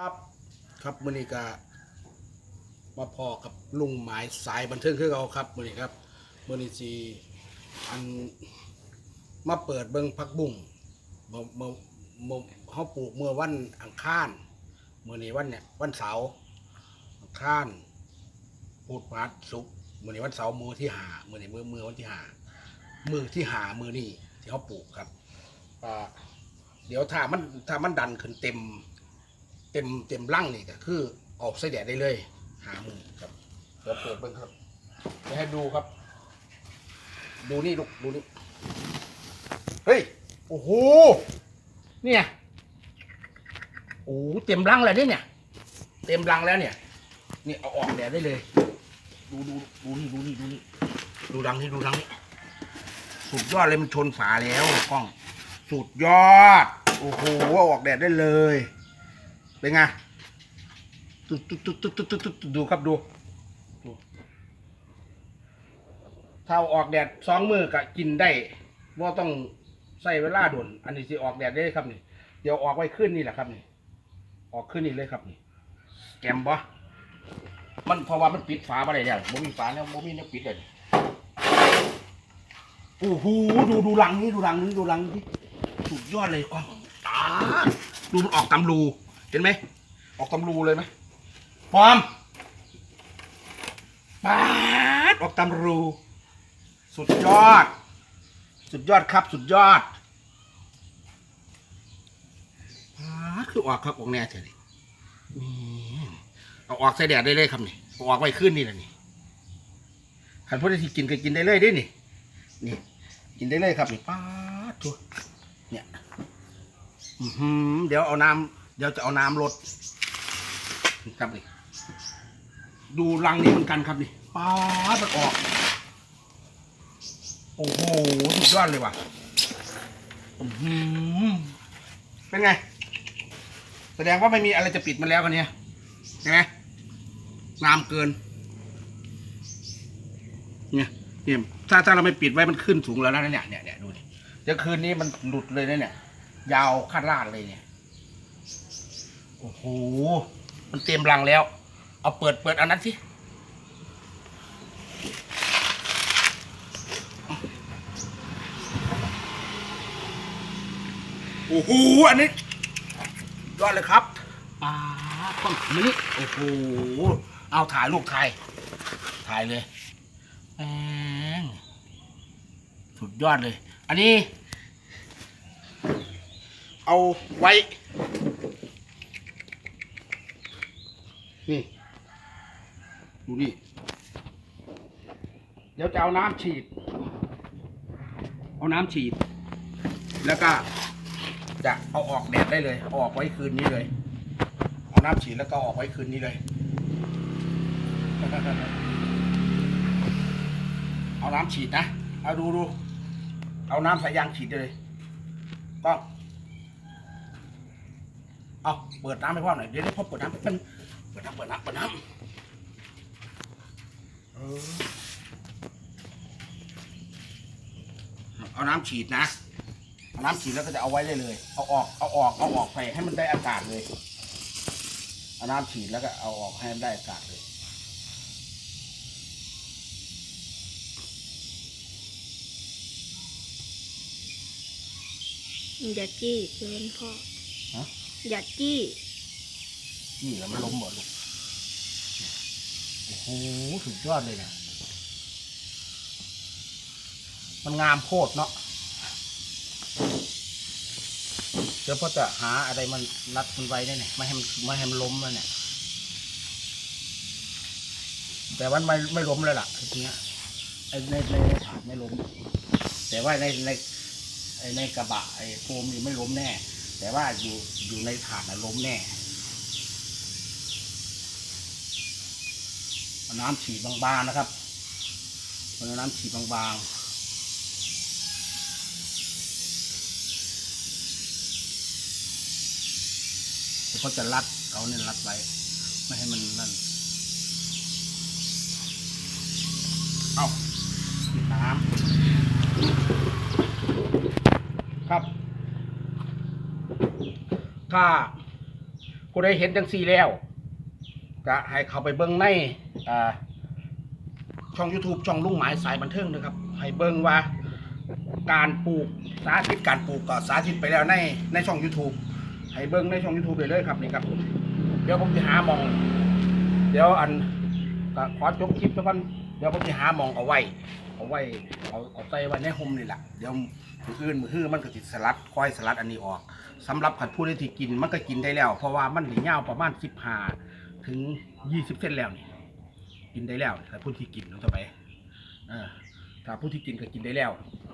ครับครับมือนี้ก็มาพอกับลุงหมายสายบันเทิงคือเราครับมือนี้ครับมือนี้สีอันมาเปิดเบิ้งพักบุ้งเมื่อเมื่อเมื่อเขาปลูกเมื่อวันอังคารมือนี้วันเนี่ยวันเสาร์อังคารพูดพัดสุกร์มือนี้วันเสาร์มือที่หามือนี้มือมือวันที่หามือที่หามือนี่ที่เขาปลูกครับอ่าเดี๋ยวถ้ามันถ้ามันดันขึ้นเต็ม เต็มเต็มร่างนี่ก็คือออกไส้แดดได้เลยหามือครับเดี๋ยวเปิดเบิ่งครับจะให้ดูครับ ดูนี่ลูกดูนี่เฮ้ยโอ้โหเนี่ยโอ้โหเต็มรังแล้วเนี่ยเนี่ย เต็มรังแล้วเนี่ยนี่เอาออกแดดได้เลย ดูดูดูนี่ดูนี่ดูนี่ดูรังนี่ดูรังนี่สุดยอดเลยมันชนฝาแล้วกล้อง สุดยอด โอ้โหออกแดดได้เลย เป็นไงตุ๊ดตุ๊ดตุ๊ดตุ๊ดตุ๊ดตุ๊ดตุ๊ดดูครับดูดูถ้าออกแดดสองมือก็กินได้ว่าต้องใส่เวลาด่วนอันนี้สิออกแดดได้ครับนี่ เดี๋ยวออกไว้ขึ้นนี่แหละครับนี่ ออกขึ้นนี่เลยครับนี่แกมบ่มันเพราะว่ามันปิดฝาบ่ได้แล้วบ่มีฝาแล้วบ่มีเนี่ยปิดเลยโอ้โหดูดูรังนี่ดูรังนี่ดูรังนี่สุดยอดเลยกว้างตาดดูมันออกตำรู เห็นไหม ออกตำรูเลยไหมพร้อมปาดออกตำรู สุดยอด สุดยอดครับ สุดยอดปาดคือออกครับออกแน่เถอะนี่เอาออกใส่แดดได้เลยครับนี่เอาออกไว้ขึ้นนี่แหละนี่ขันพูดที่กินก็กินได้เลยด้นี่ นี่กินได้เลยครับนี่ปาดทัวเนี่ยเดี๋ยวเอาน้ำ เดี๋ยวจะเอาน้ำลดครับนี่ดูรังนี้เหมือนกันครับนี่ป้าดมันออก โอ้โหสุดยอดเลยว่ะอื้อหือเป็นไง แสดงว่าไม่มีอะไรจะปิดมันแล้วกันเนี่ยใช่ไหมน้ำเกิน เนี่ยเนี่ยถ้าถ้าเราไม่ปิดไว้มันขึ้นสูงแล้วนะเนี่ยเนี่ยเนี่ยดูดิเดี๋ยวคืนนี้มันหลุดเลยนะเนี่ย ยาวคาดลาดเลยเนี่ย โอ้โห มันเต็มรังแล้ว เอาเปิดเปิดอันนั้นสิ โอ้โห อันนี้ยอดเลยครับปลาต้องมานี่โอ้โห เอาถ่ายลูกถ่าย ถ่ายเลยแหมสุดยอดเลย อันนี้ เอาไว้ นี่ ดูนี่ เดี๋ยวจะเอาน้ำฉีด เอาน้ำฉีด แล้วก็ จะเอาออกแดดได้เลยเอาออกไว้คืนนี้เลย เอาน้ำฉีดแล้วก็ออกไว้คืนนี้เลย เอาน้ำฉีดนะ เอาดูดู เอาน้ำสายยางฉีดเลยก็เอาเปิดน้ำให้พ่อหน่อย เดี๋ยวเดี๋ยวพ่อเปิดน้ำเป็น เปิดน้ำเปิดน้ำเปิดน้ำเออเอาน้ำฉีดนะเอาน้ำฉีดแล้วก็จะเอาไว้ได้เลย เอาออก เอาออก เอาออกไปให้มันได้อากาศเลย เอาน้ำฉีดแล้วก็เอาออกให้มันได้อากาศเลยอย่าจี้เกินพ่อฮะอย่าจี้ นี่แล้วมันล้มหมดลูกโอ้โหสุดยอดเลยเนี่ยมันงามโพดเนาะเดี๋ยวพ่อจะหาอะไรมันรัดมันไว้ได้เนี่ยไม่ให้มันไม่ให้มันล้มแล้วเนี่ย แต่ว่าไม่ไม่ล้มเลยล่ะทีเนี้ยไอ้ในในถาดไม่ล้ม แต่ว่าในในไอ้ในกระบะไอ้โฟมนี่ไม่ล้มแน่ แต่ว่าอยู่อยู่ในถาดน่ะล้มแน่ เอาน้ำฉีดบางๆนะครับเอาน้ำฉีดบางๆเขาจะรัดเอาเนี่ยรัดไว้ไม่ให้มันนั่น เอาฉีดน้ำครับ ถ้าผู้ใดเห็นจังซีแล้วก็ให้เขาไปเบิ่งใน อ่าช่อง YouTube ช่องลุงหมายสายบันเทิงนะครับ ให้เบิ่งว่าการปลูกสาธิตการปลูกก็สาธิตไปแล้วในในช่อง YouTube ให้เบิ่งในช่อง YouTube เลยเลยครับนี่ครับ เดี๋ยวผมจะหามอง เดี๋ยวอันก็ขอจบคลิปแล้วกันเดี๋ยวผมจะหามองเอาไว้ เอาไว้เอาเอาใส่ไว้ในห่มนี่แหละเดี๋ยวมืออื่นมือฮื้อมันก็ติดสลัดค่อยสลัดอันนี้ออกสำหรับขันผู้ที่กินมันก็กินได้แล้ว เพราะว่ามันได้ยาวประมาณสิบหาถึงยี่สิบเซนแล้วนี่ กินได้แล้วถ้าผู้ที่กินต้องจะไปถ้าผู้ที่กินก็กินได้แล้ว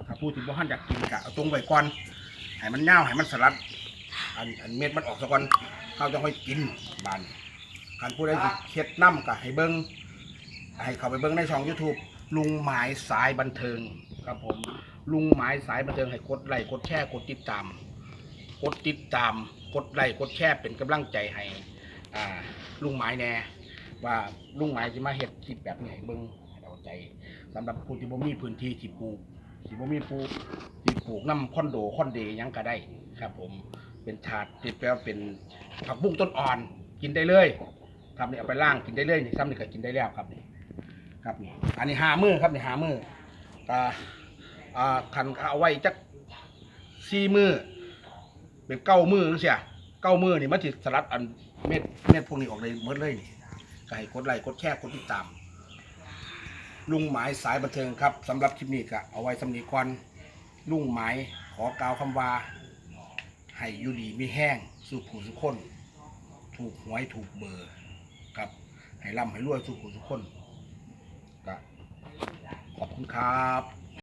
ถ้าผู้ที่บ่ทันอยากกินก็เอาตรงไว้ก่อนให้มันยาให้มันสลัด อันอันเม็ดมันออกซะก่อนเขาจะค่อยกินบานคันผู้ใดสิเฮ็ดน้ำก็ให้เบิ้งให้เข้าไปเบิ้งในช่อง YouTube ลุงหมายสายบันเทิงครับผม ลุงหมายสายบันเทิงให้กดไลค์กดแชร์กดติดตาม กดติดตาม กดไลค์กดแชร์เป็นกำลังใจให้อ่าลุงหมายแน่ ว่าลุงหมายจะมาเฮ็ดคลิปแบบนี้ให้เบิ่งให้เอาใจสำหรับผู้ที่บ่มีพื้นที่ที่ปลูกที่บ่มีปลูกที่ปลูกน้ำคอนโดคอนเดหยังก็ได้ครับ ผมเป็นถาดที่แปลว่าเป็นผักบุ้งต้นอ่อนกินได้เลยครับนี่เอาไปล่างกินได้เลยนี่ซ้ำนี่ก็กินได้แล้วครับนี่ครับนี่อันนี้หามือครับนี่หามืออ่าอ่าคันเอาไว้จักสี่มือเป็นเก้ามือเสียเก้ามือนี่มันสิสลัดอันเม็ดเม็ดพวกนี้ออกเลยหมดเลยนี่ ก็ให้กดไลค์กดแชร์กดติดตาม ลุงหมายสายบันเทิงครับสำหรับคลิปนี้ก็เอาไว้สำนีก่อนลุงหมายขอกล่าวคำว่าให้อยู่ดีมีแห้งสู่ผู้สุกคน ถูกหวยถูกเบอร์ครับให้ร่ำให้รวยสู่ผู้สุกคนก็ขอบคุณครับ